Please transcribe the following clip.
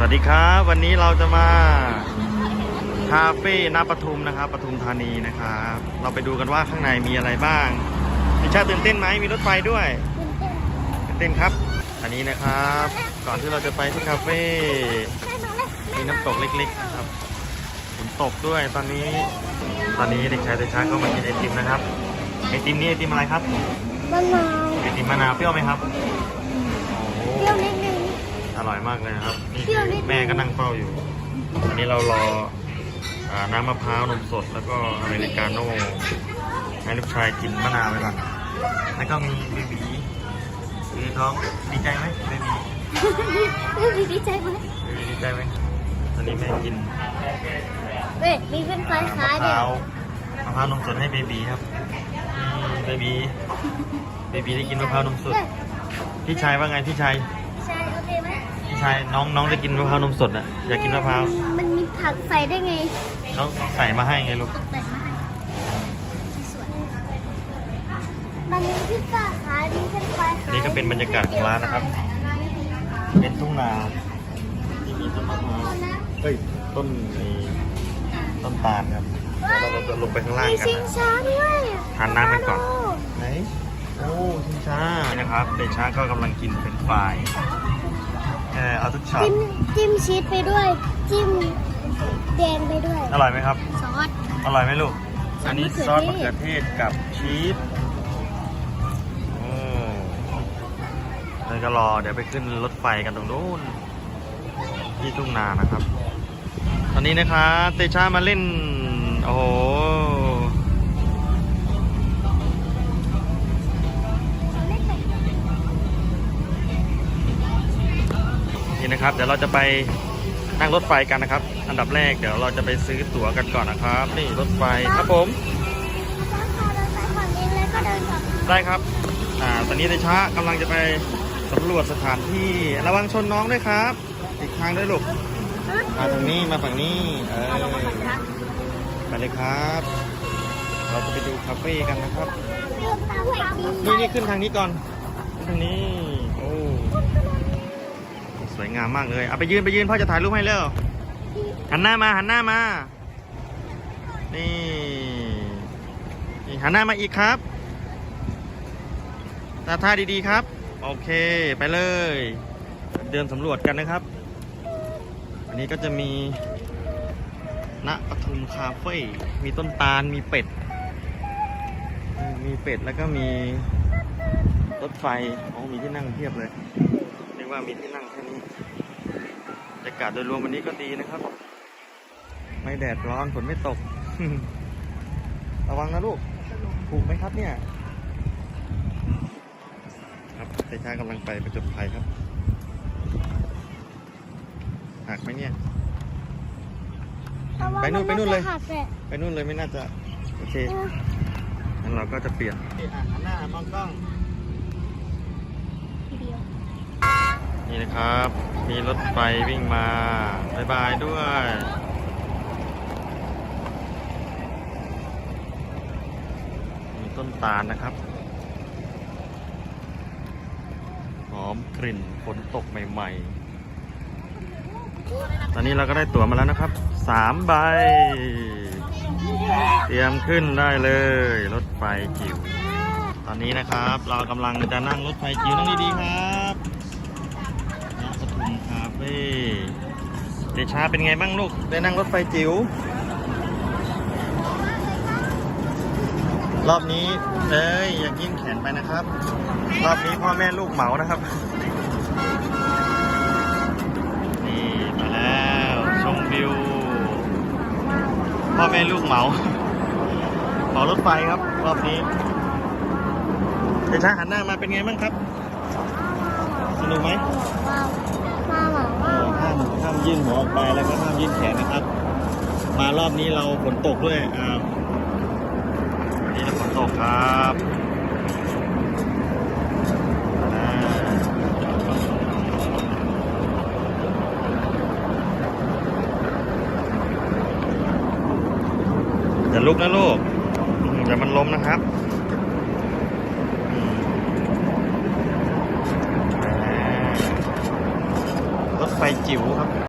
สวัสดีครับวันนี้เราจะมาคาเฟ่นาปทุมนะครับปทุมธานีนะครับ เราไปดูกันว่าข้างในมีอะไรบ้างพี่ชาติตื่นเต้นไหมมีรถไฟด้วยตื่นเต้นครับ อันนี้นะครับ ก่อนที่เราจะไปที่คาเฟ่มีน้ำตกเล็กๆนะครับฝนตกด้วยตอนนี้ ตอนนี้เด็กชายเตชาก็มากินไอติมนะครับไอติมนี่ไอติมอะไรครับมะนาวไอติมมะนาวเปรี้ยวไหมครับโอ้เปรี้ยวนิดนึง อร่อยมากเลยนะครับนี่เปรี้ยวนิดแม่ก็นั่งเฝ้าอยู่อันนี้เรารออ่าน้ำมะพร้าวนมสดแล้วก็อเมริกาโน่ให้ลูกชายกินมะนาวไปก่อนแล้วก็มีเบบีคือท้องดีใจไหมเบบีดีใจไหมเบบีดีใจไหมตอนนี้แม่กินเว้ยมีเป็นไฟอ่ามะคล้ายพเด็กร้าวมะพร้าวนมสดให้เบบีครับอืมเบบีเบบีได้กินมะพร้าวนมสดพี่ชายว่าไงพี่ชายใช่โอเคไหม พี่ชายน้องน้องได้กินมะพร้าวนมสดอะอยากกินมะพร้าวมันมีผักใส่ได้ไงน้องใส่มาให้ไงลูกตกแต่งมาให้สวยมันมีพิซซ่าขายมีเป็นไฟขายนี่ก็เป็นบรรยากาศของร้านนะครับ เป็นทุ่งนาที่มีต้นมะพร้าวเฮ้ยต้นนี้ต้นตาลครับเดี๋ยวเราจะลงไปข้างล่างมีกันชิงนะช้าด้วยทานน้ำกันก่อนไหนโอ้ชิงช้านี่นะครับเดชาก็กำลังกินเป็นไฟรายเออเอาทุกช็อตจิ้มจิ้มชีสไปด้วย จิ้มแดงไปด้วย อร่อยไหมครับ ซอส อร่อยไหมลูกซอสอันนี้มะเขือซอสเทศมะเขือเทศกับชีสโอ้แล้วก็รอเดี๋ยวไปขึ้นรถไฟกันตรงนู้นที่ทุ่งนานะครับ ตอนนี้นะครับเตชามาเล่น โอ้โห นี่นะครับ เดี๋ยวเราจะไปนั่งรถไฟกันนะครับ อันดับแรกเดี๋ยวเราจะไปซื้อตั๋วกันก่อนนะครับ นี่รถไฟครับผมซอสพอเดินไปฝั่งนี้แล้วก็เดินกลับมาได้ครับ อ่า ตอนนี้เดชะกำลังจะไปสำรวจสถานที่ ระวังชนน้องด้วยครับ อีกทางด้วยลูกมาทางนี้มาฝั่งนี้ เออไปเลยครับ เราจะไปดูคาเฟ่กันนะครับ นี่นี่ขึ้นทางนี้ก่อนขึ้นทางนี้โอ้ สวยงามมากเลย เอาไปยืนไปยืนพ่อจะถ่ายรูปให้เร็วหันหน้ามาหันหน้ามา นี่นี่หันหน้ามาอีกครับตาท่าดีๆครับ โอเคไปเลย เดินสำรวจกันนะครับ อันนี้ก็จะมีณปทุมคาเฟ่ มีต้นตาล มีเป็ด มีเป็ดแล้วก็มีรถไฟโอ้มีที่นั่งเพียบเลย ว่ามีที่นั่งแค่นี้บรรยากาศโดยรวมวันนี้ก็ดีนะครับ ไม่แดดร้อนฝนไม่ตก ระวังนะลูกถูกไหมครับเนี่ย ครับเตชากำลังไปประจบภัยครับหักไหมเนี่ย ไปนู่นไปนู่นเลยหักแหละไปนู่นเลยไม่น่าจะ โอเคงั้นเราก็จะเปลี่ยนหันหน้ามองกล้อง ทีเดียว นี่นะครับ มีรถไฟวิ่งมาบายบายด้วยมีต้นตาลนะครับหอมกลิ่นฝนตกใหม่ ๆ ตอนนี้เราก็ได้ตั๋วมาแล้วนะครับสามใบ เตรียมขึ้นได้เลย รถไฟจิ๋วตอนนี้นะครับ เรากำลังจะนั่งรถไฟจิ๋วนั่งดีๆครับ คาเฟ่เดชาเป็นไงบ้างลูก ได้นั่งรถไฟจิ๋ว รอบนี้เอ้ยอย่ายิ้มแขนไปนะครับ รอบนี้พ่อแม่ลูกเหมานะครับ นี่มาแล้วชมวิว พ่อแม่ลูกเหมา เหมารถไฟครับ รอบนี้เดชาหันหน้ามาเป็นไงบ้างครับ สนุกไหม ว้าวมาหมา เออ ห้ามยื่นหัวออกไปแล้วก็ห้ามยื่นแขนนะครับ มารอบนี้เราฝนตกด้วยอ่านนี้เราฝนตกครับอย่าลุกนะลูกอย่ามันล้มนะครับอืมอ่ารถ ไฟจิ๋วครับ